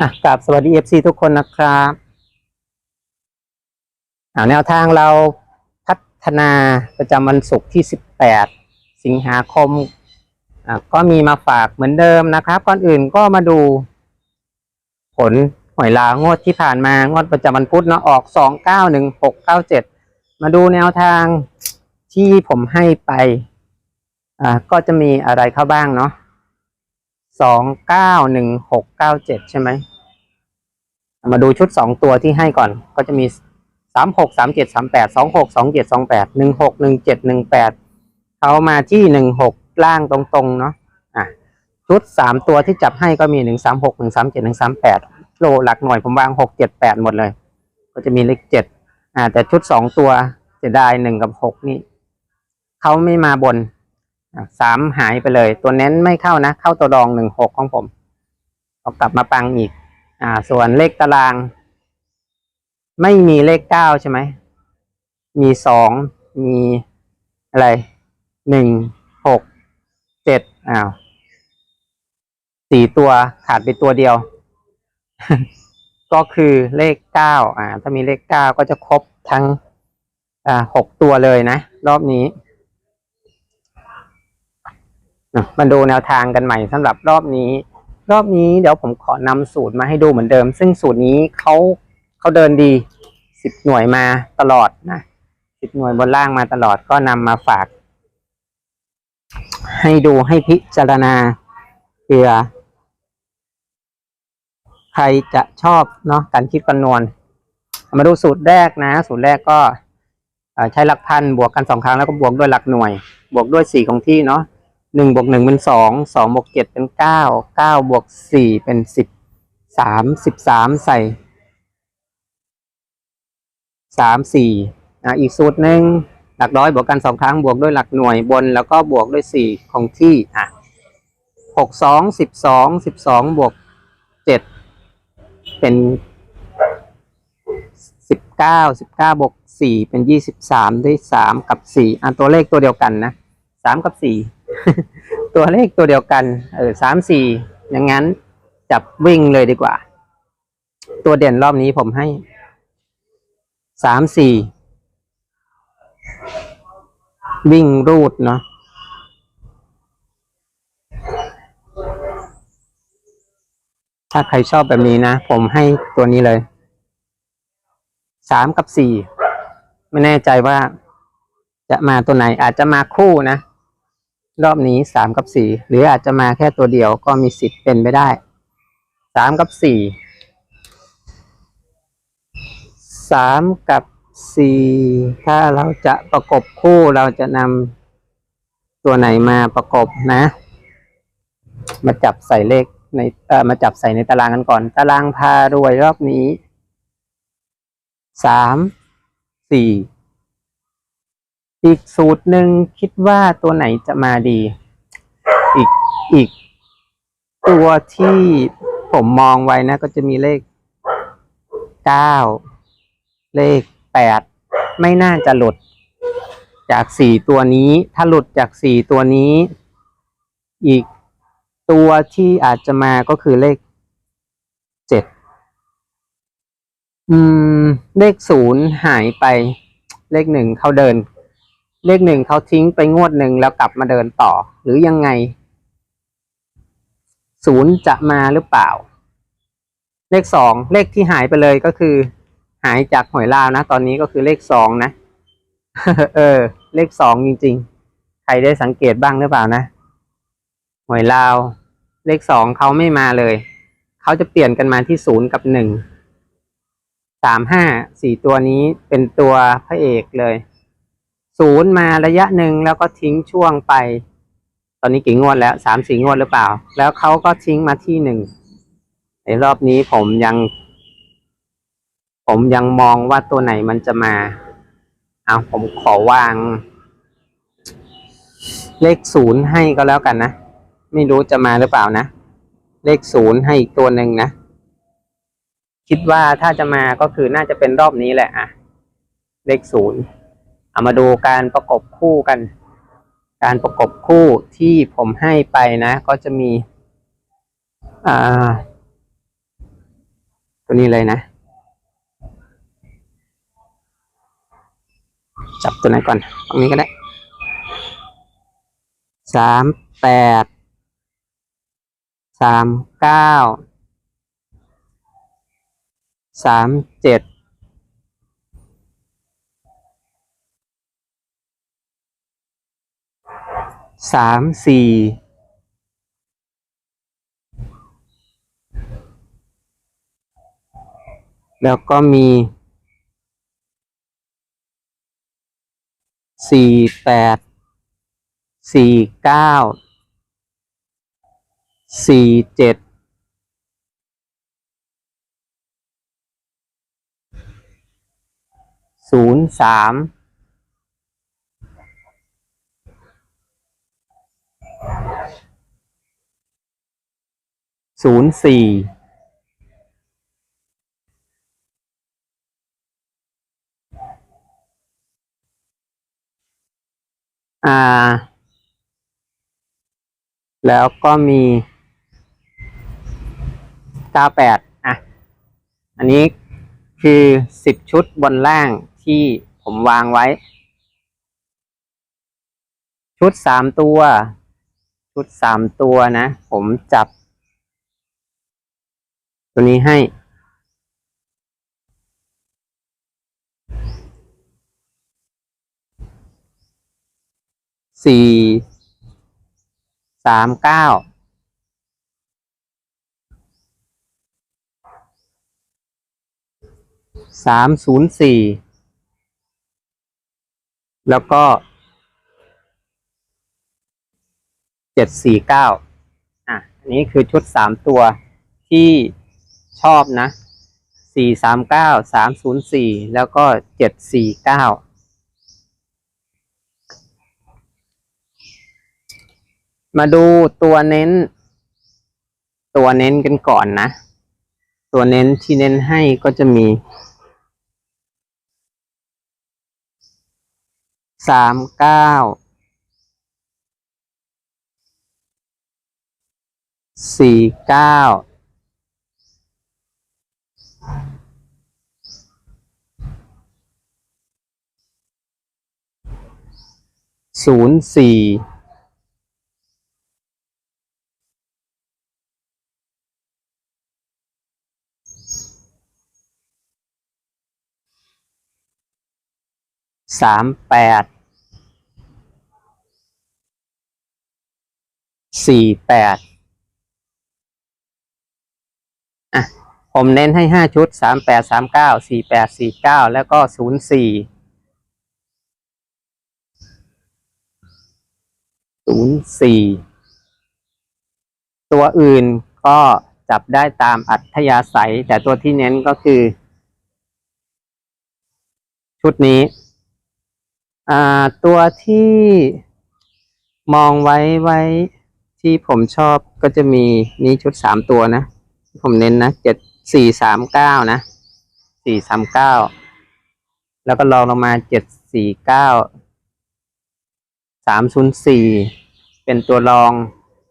อะกราบสวัสดีเอฟซีทุกคนนะครับอ่าแนวทางเราพัฒนาประจำวันศุกร์ที่ 18 สิงหาคมอะก็มีมาฝากเหมือนเดิมนะครับ ก่อนอื่นก็มาดู ผลหวยลางวดที่ผ่านมางวดประจำวันพุธเนาะออก 291697 มาดูแนวทางที่ผมให้ไปอ่าก็จะมีอะไรเข้าบ้างเนาะ สองเก้าหนึ่งหกเก้าเจ็ดใช่ไหม มาดูชุดสองตัวที่ให้ก่อน ก็จะมีสามหกสามเจ็ดสามแปดสองหกสองเจ็ดสองแปดหนึ่งหกหนึ่งเจ็ดหนึ่งแปดเขามาที่หนึ่งหกล่างตรงๆเนาะอะชุดสามตัวที่จับให้ก็มีหนึ่งสามหกหนึ่งสามเจ็ดหนึ่งสามแปดโลหลักหน่วยผมวางหกเจ็ดแปดหมดเลย ก็จะมีเลขเจ็ดอ่าแต่ชุดสองตัวเสียดายหนึ่งกับหกนี่เขาไม่มาบน สามหายไปเลย ตัวเน้นไม่เข้านะ เข้าตัวรองหนึ่งหกของผมเอากลับมาปังอีก อ่า ส่วนเลขตาราง ไม่มีเลขเก้าใช่ไหม มีสองมีอะไรหนึ่งหกเจ็ดอ้าวสี่ตัวขาดไปตัวเดียว ก็คือเลขเก้าอ่า ถ้ามีเลขเก้าก็จะครบทั้งอ่าหกตัวเลยนะ รอบนี้ อะมาดูแนวทางกันใหม่สำหรับรอบนี้ รอบนี้เดี๋ยวผมขอนำสูตรมาให้ดูเหมือนเดิม ซึ่งสูตรนี้เขาเขาเดินดีสิบหน่วยมาตลอดนะสิบหน่วยบนล่างมาตลอดก็นำมาฝาก ให้ดูให้พิจารณาเผื่อใครจะชอบเนาะการคิดคำนวณมาดูสูตรแรกนะ สูตรแรกก็ใช้หลักพันบวกกันสองครั้งแล้วก็บวกด้วยหลักหน่วย บวกด้วยสี่ของที่เนาะ หนึ่งบวกหนึ่งเป็นสองสองบวกเจ็ดเป็นเก้าเก้าบวกสี่เป็นสิบสามสิบสามใส่สามสี่อะอีกสูตรหนึ่งหลักร้อยบวกกันสองครั้งบวกด้วยหลักหน่วยบน แล้วก็บวกด้วยสี่ของที่อะหกสองสิบสองสิบสองบวกเจ็ดเป็นสิบเก้าสิบเก้าบวกสี่เป็นยี่สิบสามได้สามกับสี่อะตัวเลขตัวเดียวกันนะสามกับสี่ ตัวเลขตัวเดียวกัน เออสามสี่อย่างนั้น จับวิ่งเลยดีกว่า ตัวเด่นรอบนี้ผมให้สามสี่วิ่งรูดเนาะถ้าใครชอบแบบนี้นะ ผมให้ตัวนี้เลยสามกับสี่ไม่แน่ใจว่าจะมาตัวไหนอาจจะมาคู่นะ รอบนี้สามกับสี่หรืออาจจะมาแค่ตัวเดียวก็มีสิทธิ์เป็นไปได้สามกับสี่สามกับสี่ถ้าเราจะประกบคู่เราจะนำตัวไหนมาประกบนะ มาจับใส่เลขในเอ่อมาจับใส่ในตารางกันก่อน ตารางพารวยรอบนี้สามสี่ อีกสูตรหนึ่งคิดว่าตัวไหนจะมาดี อีกอีก ตัวที่ผมมองไว้นะ ก็จะมีเลขเก้าเลขแปดไม่น่าจะหลุด จากสี่ตัวนี้ ถ้าหลุดจากสี่ตัวนี้ อีกตัวที่อาจจะมาก็คือเลขเจ็ดอืม เลขศูนย์หายไป เลขหนึ่งเขาเดิน เลขหนึ่งเขาทิ้งไปงวดหนึ่งแล้วกลับมาเดินต่อ หรือยังไงศูนย์จะมาหรือเปล่า เลขสองเลขที่หายไปเลยก็คือ หายจากหวยลาวนะ ตอนนี้ก็คือเลขสองนะเออ เลขสองจริง ๆ ใครได้สังเกตบ้างหรือเปล่านะหวยลาว เลขสองเขาไม่มาเลย เขาจะเปลี่ยนกันมาที่ศูนย์กับหนึ่งสามห้าสี่ตัวนี้เป็นตัวพระเอกเลย ศูนย์มาระยะหนึ่งแล้วก็ทิ้งช่วงไป ตอนนี้กี่งวดแล้วสามสี่งวดหรือเปล่า แล้วเขาก็ทิ้งมาที่หนึ่งในรอบนี้ผมยัง ผมยังมองว่าตัวไหนมันจะมาเอาผมขอวาง เลขศูนย์ให้ก็แล้วกันนะ ไม่รู้จะมาหรือเปล่านะ เลขศูนย์ให้อีกตัวหนึ่งนะ คิดว่าถ้าจะมาก็คือน่าจะเป็นรอบนี้แหละอะเลขศูนย์ เอามาดูการประกบคู่กัน การประกบคู่ที่ผมให้ไปนะ ก็จะมีอ่าตัวนี้เลยนะ จับตัวไหนก่อนตรงนี้ก็ได้สามแปดสามเก้าสามเจ็ด สามสี่แล้วก็มีสี่แปดสี่เก้าสี่เจ็ดศูนย์สาม ศูนย์สี่อ่า แล้วก็มีเก้าแปดอะ อันนี้คือสิบชุดบนล่างที่ผมวางไว้ ชุดสามตัว ชุดสามตัวนะ ผมจับ ตัวนี้ให้ สี่ สามเก้า สามศูนย์สี่ แล้วก็ เจ็ดสี่เก้า อะ อันนี้คือชุดสามตัวที่ ชอบนะสี่สามเก้าสามศูนย์สี่แล้วก็เจ็ดสี่เก้ามาดูตัวเน้น ตัวเน้นกันก่อนนะ ตัวเน้นที่เน้นให้ก็จะมีสามเก้าสี่เก้า ศูนย์สี่สามแปดสี่แปดอะ ผมเน้นให้ห้าชุดสามแปดสามเก้าสี่แปดสี่เก้าแล้วก็ศูนย์สี่ ศูนย์สี่ตัวอื่นก็จับได้ตามอัธยาศัย แต่ตัวที่เน้นก็คือ ชุดนี้ตัวที่มองไว้ไว้ที่ผมชอบก็จะมีนี้ชุดสามตัวนะที่ผมเน้นนะเจ็ดสี่สามเก้านะสี่สามเก้าแล้วก็ลองลงมาเจ็ดสี่เก้า สามศูนย์สี่เป็นตัวรอง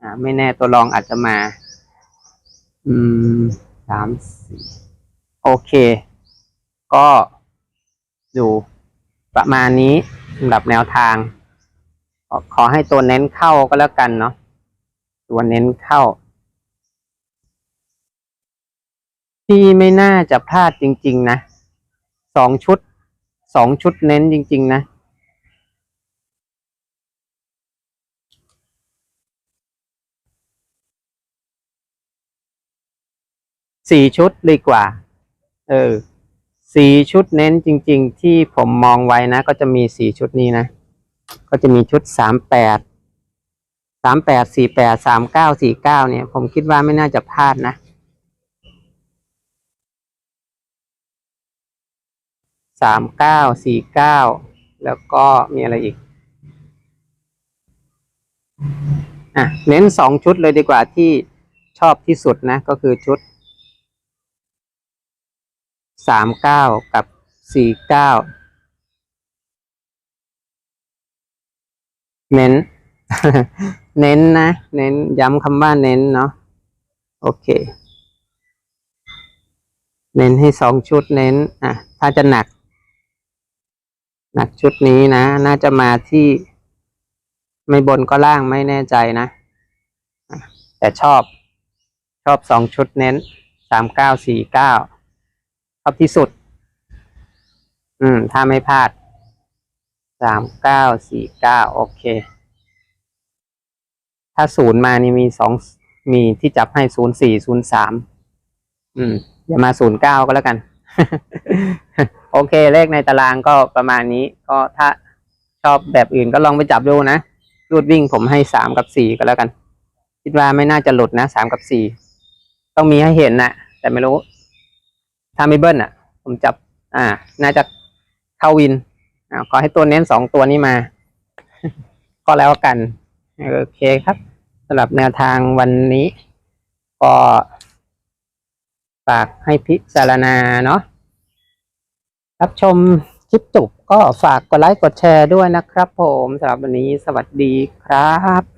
อ่าไม่แน่ตัวรองอาจจะมา อืมสามสี่โอเค ก็อยู่ประมาณนี้สำหรับแนวทาง ขอขอให้ตัวเน้นเข้าก็แล้วกันเนาะตัวเน้นเข้า ที่ไม่น่าจะพลาดจริง ๆ นะสองชุดสองชุดเน้นจริง ๆ นะ สี่ชุดเลยกว่า เออสี่ชุดเน้นจริง ๆ ที่ผมมองไว้นะ ก็จะมีสี่ชุดนี้นะ ก็จะมีชุดสามแปดสามแปดสี่แปดสามเก้าสี่เก้าเนี่ย ผมคิดว่าไม่น่าจะพลาดนะสามเก้าสี่เก้าแล้วก็มีอะไรอีก อะ เน้นสองชุดเลยดีกว่าที่ชอบที่สุดนะ ก็คือชุด สามเก้ากับสี่เก้าเน้น เน้นนะ เน้น ย้ำคำว่าเน้นเนาะ โอเค เน้นให้สองชุดเน้น อะ ถ้าจะหนัก หนักชุดนี้นะ น่าจะมาที่ ไม่บนก็ล่างไม่แน่ใจนะ แต่ชอบ ชอบสองชุดเน้น สามเก้าสี่เก้า อบที่สุด อืม ถ้าไม่พลาดสามเก้าสี่เก้าโอเค ถ้าศูนย์มานี่มีสองมีที่จับให้ศูนย์สี่ศูนย์สามอืมอย่ามาศูนย์เก้าก็แล้วกัน โอเค เลขในตารางก็ประมาณนี้ ก็ถ้าชอบแบบอื่นก็ลองไปจับดูนะรูดวิ่งผมให้สามกับสี่ก็แล้วกัน คิดว่าไม่น่าจะหลุดนะสามกับสี่ต้องมีให้เห็นนะแต่ไม่รู้ ถ้าไม่เบิ้ลอะ ผมจับ อ่า น่าจะเข้าวินอ่าขอให้ตัวเน้นสองตัวนี้มา ก็แล้วกัน โอเคครับสำหรับแนวทางวันนี้ ก็ฝากให้พิจารณาเนาะรับชมคลิปจบก็ฝากกดไลค์กดแชร์ด้วยนะครับผมสำหรับวันนี้สวัสดีครับ